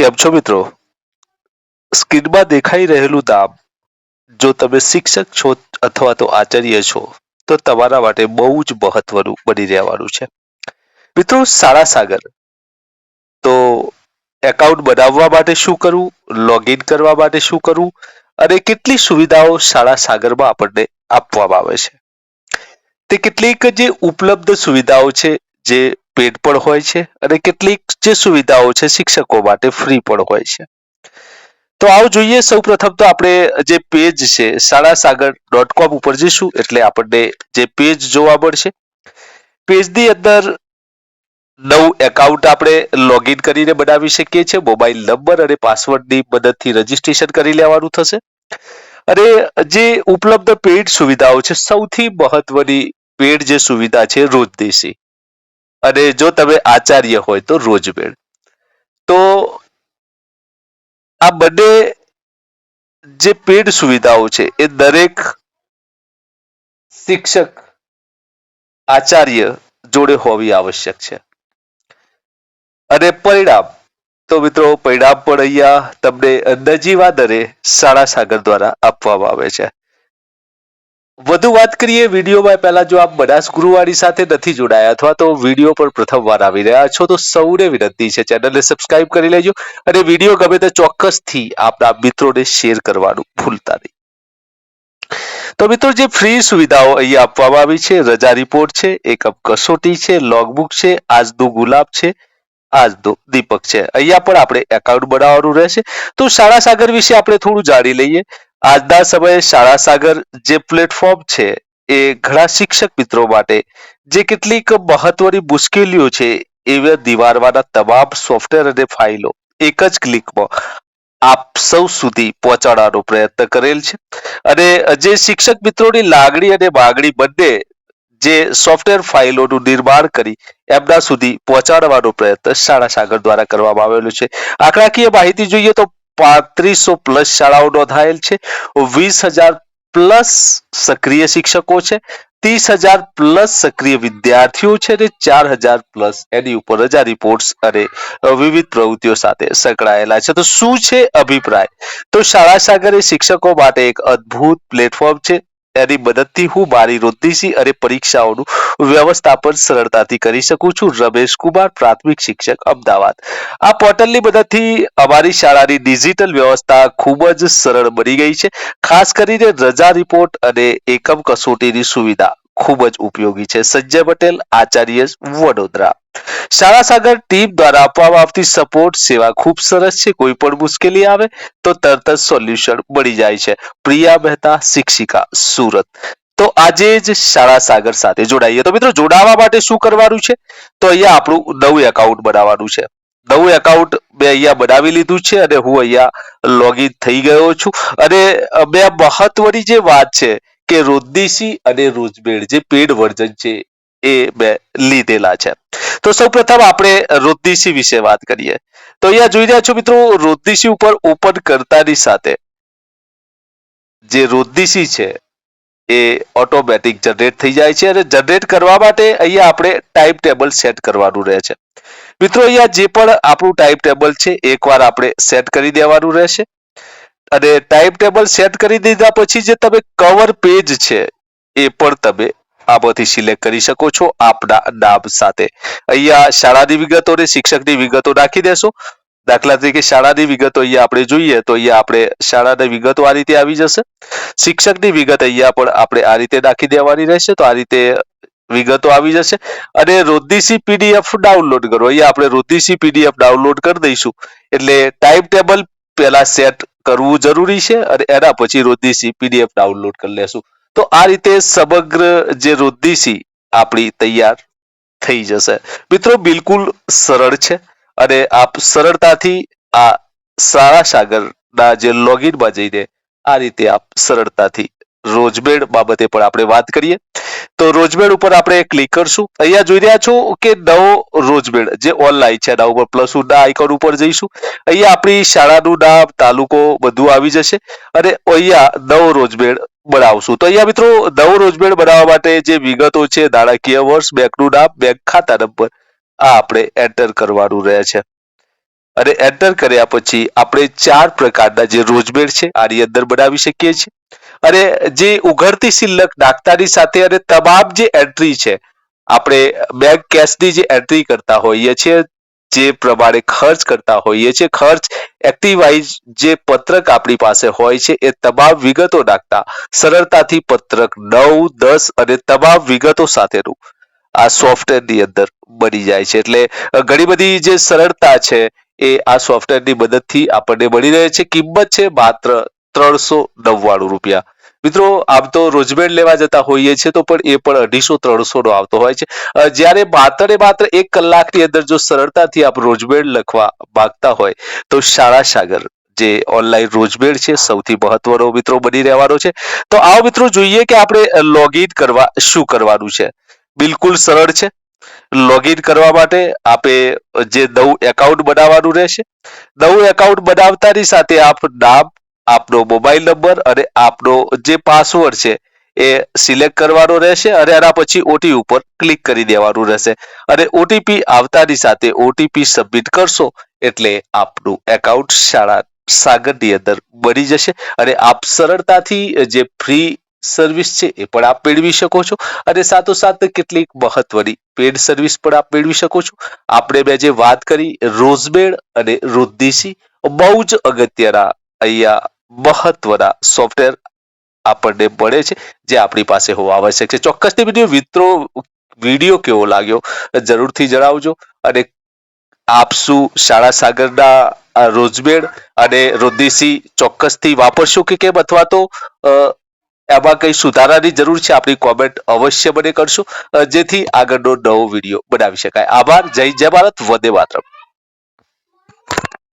કેમ છો મિત્રો સ્ક્રીનમાં દેખાઈ રહેલું નામ જો તમે શિક્ષક છો અથવા તો આચાર્ય છો, તો તમારા માટે બહુ જ મહત્વનું બની રહેવાનું છે. મિત્રો સારા સાગર તો એકાઉન્ટ બનાવવા માટે શું કરવું, લોગિન કરવા માટે શું કરવું, અને કેટલી સુવિધાઓ શાળા સાગરમાં આપણને આપવામાં આવે છે. તે કેટલીક જે ઉપલબ્ધ સુવિધાઓ છે, જે પેડ પણ હોય છે અને કેટલીક જે સુવિધાઓ છે શિક્ષકો માટે ફ્રી પણ હોય છે. તો આવો જોઈએ. સૌ પ્રથમ તો આપણે જે પેજ છે શાળા સાગર ડોટ કોમ ઉપર જઈશું એટલે આપણને જે પેજ જોવા મળશે. પેજની અંદર નવું એકાઉન્ટ આપણે લોગિન કરીને બનાવી શકીએ છીએ. મોબાઈલ નંબર અને પાસવર્ડની મદદથી રજીસ્ટ્રેશન કરી લેવાનું થશે. અને જે ઉપલબ્ધ પેઇડ સુવિધાઓ છે સૌથી મહત્વની પેડ જે સુવિધા છે રોજદેશી અને જો તમે આચાર્ય હોય તો રોજબેડ તો આ બંને જે પેડ સુવિધાઓ છે એ દરેક શિક્ષક આચાર્ય જોડે હોવી આવશ્યક છે. અને પરિણામ તો મિત્રો પરિણામ પણ અહીંયા તમને નજીવા દરે શાળા સાગર દ્વારા આપવામાં આવે છે. વધુ વાત કરીએ વિડીયોમાં. પહેલા જો આપ બનાસ ગુરુવારી સાથે નથી જોડાયા અથવા તો વીડિયો પર પ્રથમવાર આવી રહ્યા છો, તો સૌને વિનંતી છે ચેનલને સબસ્ક્રાઇબ કરી લેજો અને વીડિયો ગમે તે ચોક્કસથી આપણા મિત્રોને શેર કરવાનું ભૂલતા નહીં. તો મિત્રો, જે ફ્રી સુવિધાઓ અહીંયા આપવામાં આવી છે, રજા રિપોર્ટ છે, એકમ કસોટી છે લોગબુક છે, આજનું ગુલાબ છે, આજનો દીપક છે. અહીંયા પણ આપણે એકાઉન્ટ બનાવવાનું રહેશે. તો શાળા સાગર વિશે આપણે થોડું જાણી લઈએ. આજના સમયે શાળા સાગર જે પ્લેટફોર્મ છે, એ ઘણા શિક્ષક મિત્રો માટે જે કેટલીક મહત્વની મુશ્કેલીઓ છે, એવા દિવારવાના તમામ સોફ્ટવેર અને ફાઇલો એક જ ક્લિકમાં આપ સૌ સુધી પહોંચાડવાનો પ્રયત્ન કરેલ છે. અને જે શિક્ષક મિત્રોની લાગણી અને માગણી બંને જે સોફ્ટવેર ફાઇલોનું નિર્માણ કરી, એમના સુધી પહોંચાડવાનો પ્રયત્ન શાળા સાગર દ્વારા કરવામાં આવેલો છે. આંકડાકીય માહિતી જોઈએ તો પાંત્રીસો પ્લસ શાળાઓ નોંધાયેલ છે. વીસ હજાર પ્લસ સક્રિય શિક્ષકો છે. ત્રીસ હજાર પ્લસ સક્રિય વિદ્યાર્થીઓ છે અને ચાર હજાર પ્લસ એની ઉપર રજા રિપોર્ટ્સ અને વિવિધ પ્રવૃત્તિઓ સાથે સંકળાયેલા છે. તો શું છે અભિપ્રાય? તો શાળા સાગર એ શિક્ષકો માટે એક અદ્ભુત પ્લેટફોર્મ છે. એની મદદથી હું મારી રોજનીશી અને પરીક્ષાઓનું વ્યવસ્થાપન સરળતાથી કરી શકું છું. રમેશ કુમાર, પ્રાથમિક શિક્ષક, અમદાવાદ. આ પોર્ટલની મદદથી અમારી શાળાની ડિજિટલ વ્યવસ્થા ખૂબ જ સરળ બની ગઈ છે. ખાસ કરીને રજા રિપોર્ટ અને એકમ કસોટીની સુવિધા ખૂબ જ ઉપયોગી છે. સંજય પટેલ, આચાર્ય, વડોદરા. શાળા સાગર ટીમ દ્વારા આપવામાં આવતી સપોર્ટ સેવા ખૂબ સરસ છે, કોઈ પણ મુશ્કેલી આવે તો તરત જ સોલ્યુશન મળી જાય છે. પ્રિયા મહેતા, શિક્ષિકા, સુરત. તો આજે જ શાળા સાગર સાથે જોડાઈએ. તો મિત્રો જોડાવા માટે શું કરવાનું છે? તો અહીંયા આપણું નવું એકાઉન્ટ બનાવવાનું છે. નવું એકાઉન્ટ મેં અહીંયા બનાવી લીધું છે અને હું અહીંયા લોગિન થઈ ગયો છું. અને બે મહત્વની જે વાત છે કે રોજનીશી અને રોજબેડ જે પેડ વર્ઝન છે એ મેં લીધેલા છે. તો સૌ પ્રથમ આપણે રોજનીશી વિશે વાત કરીએ. તો અહીંયા જોઈ રહ્યા છો મિત્રો રોજનીશી ઉપર ઓપન કરતાની સાથે જે રોજનીશી છે એ ઓટોમેટિક જનરેટ થઈ જાય છે અને જનરેટ કરવા માટે અહીંયા આપણે ટાઈમ ટેબલ સેટ કરવાનું રહે છે. મિત્રો અહીંયા જે પણ આપણું ટાઈમ ટેબલ છે, એકવાર આપણે સેટ કરી દેવાનું રહેશે. અને ટાઈમ ટેબલ સેટ કરી દીધા પછી જે તમે કવર પેજ છે, એ પણ તમે આમાંથી સિલેક્ટ કરી શકો છો આપના નામ સાથે. અહીંયા શાળાની વિગતો અને શિક્ષકની વિગતો નાખી દેશો. દાખલા તરીકે શાળાની વિગતો અહીંયા આપણે જોઈએ તો અહીંયા આપણે શાળાની વિગતો આ રીતે આવી જશે. શિક્ષકની વિગત અહીંયા પણ આપણે આ રીતે નાખી દેવાની રહેશે તો આ રીતે વિગતો આવી જશે. અને રોજનીશી પીડીએફ ડાઉનલોડ કરો. અહીંયા આપણે રોજનીશી પીડીએફ ડાઉનલોડ કરી દઈશું. એટલે ટાઈમ ટેબલ પહેલા સેટ કરવું જરૂરી છે અને એના પછી રોજનીશી પીડીએફ ડાઉનલોડ કરી લેશું. તો આ રીતે સમગ્ર જે રુદ્ધિશી આપણી તૈયાર થઈ જશે. મિત્રો, બિલકુલ સરળ છે અને આપ સરળતાથી આ સારા સાગરના જે લોગિનમાં જઈને આ રીતે આપ સરળતાથી રોજબેડ બાબતે પણ આપણે વાત કરીએ. તો રોજબેડ ઉપર આપણે ક્લિક કરશું. અહીંયા જોઈ રહ્યા છો કે નવો રોજબેડ જે ઓનલાઈન છે, એના ઉપર પ્લસ ના આઇકોન ઉપર જઈશું. અહીંયા આપણી શાળાનું નામ, તાલુકો બધું આવી જશે. અને અહીંયા નવો રોજબેડ બનાવશું. તો અહીંયા મિત્રો, નવો રોજબેડ બનાવવા માટે જે વિગતો છે, નાણાકીય વર્ષ, બેંકનું નામ, બેંક ખાતા નંબર, આ આપણે એન્ટર કરવાનું રહે છે. અને એન્ટર કર્યા પછી આપણે ચાર પ્રકારના જે રોજબેડ છે, આની અંદર બનાવી શકીએ છીએ. અને જે ઉઘડતી શિલ્લક ડાક્તારી સાથે અને તમામ જે એન્ટ્રી છે, આપણે બેંક કેશની જે એન્ટ્રી કરતા હોઈએ છીએ, જે પ્રમાણે ખર્ચ કરતા હોઈએ છીએ, ખર્ચ એક્ટિવાઇઝ જે પત્રક આપણી પાસે હોય છે, એ તમામ વિગતો નાખતા સરળતાથી પત્રક નવ, દસ અને તમામ વિગતો સાથેનું આ સોફ્ટવેરની અંદર બની જાય છે. એટલે ઘણી બધી જે સરળતા છે, એ આ સોફ્ટવેરની મદદથી આપણને મળી રહે છે. કિંમત છે માત્ર ત્રણસો નવ્વાણું રૂપિયા. મિત્રો, આમ તો રોજમેર લેવા જતા હોઈએ છીએ તો પણ એ પણ અઢીસો ત્રણસો નો આવતો હોય છે. જ્યારે માત્ર માત્ર એક કલાકની અંદર જો સરળતાથી આપ રોજમેર લખવા માંગતા હોય, તો શાળા સાગર જે ઓનલાઈન રોજમેર છે, સૌથી મહત્વનો મિત્રો બની રહેવાનો છે. તો આવો મિત્રો, જોઈએ કે આપણે લોગિન કરવા શું કરવાનું છે. બિલકુલ સરળ છે. લોગિન કરવા માટે આપે જે નવું એકાઉન્ટ બનાવવાનું રહેશે. નવું એકાઉન્ટ બનાવતાની સાથે આપ નામ આપનો મોબાઈલ નંબર અને આપનો જે પાસવર્ડ છે, એ સિલેક્ટ કરવાનો રહેશે અને એના પછી ઓટી ઉપર ક્લિક કરી દેવાનું રહેશે. અને ઓટીપી આવતાની સાથે ઓટીપી સબમિટ કરશો, એટલે આપનું એકાઉન્ટ શાળા સાગરની અંદર બની જશે અને આપ સરળતાથી જે ફ્રી સર્વિસ છે, એ પણ આપ મેળવી શકો છો. અને સાથોસાથ કેટલીક મહત્વની પેડ સર્વિસ પણ આપ મેળવી શકો છો. આપણે મેં જે વાત કરી રોઝમેડ અને રુદ્દીસી બહુ જ અગત્યના અહીંયા મહત્વના સોફ્ટવેર આપણને મળે છે, જે આપણી પાસે હોવા આવશ્યક છે. ચોક્કસથી મિત્રો, વીડિયો કેવો લાગ્યો જરૂરથી જણાવજો. અને આપ શું શાળા સાગરના રોજબેડ અને રુદ્દીસી ચોક્કસથી વાપરશો કે કેમ? અથવા તો એમાં કંઈ સુધારાની જરૂર છે? આપણી કોમેન્ટ અવશ્ય મને કરશો જેથી આગળનો નવો વીડિયો બનાવી શકાય. આભાર, જય જય ભારત, વંદે માતરમ.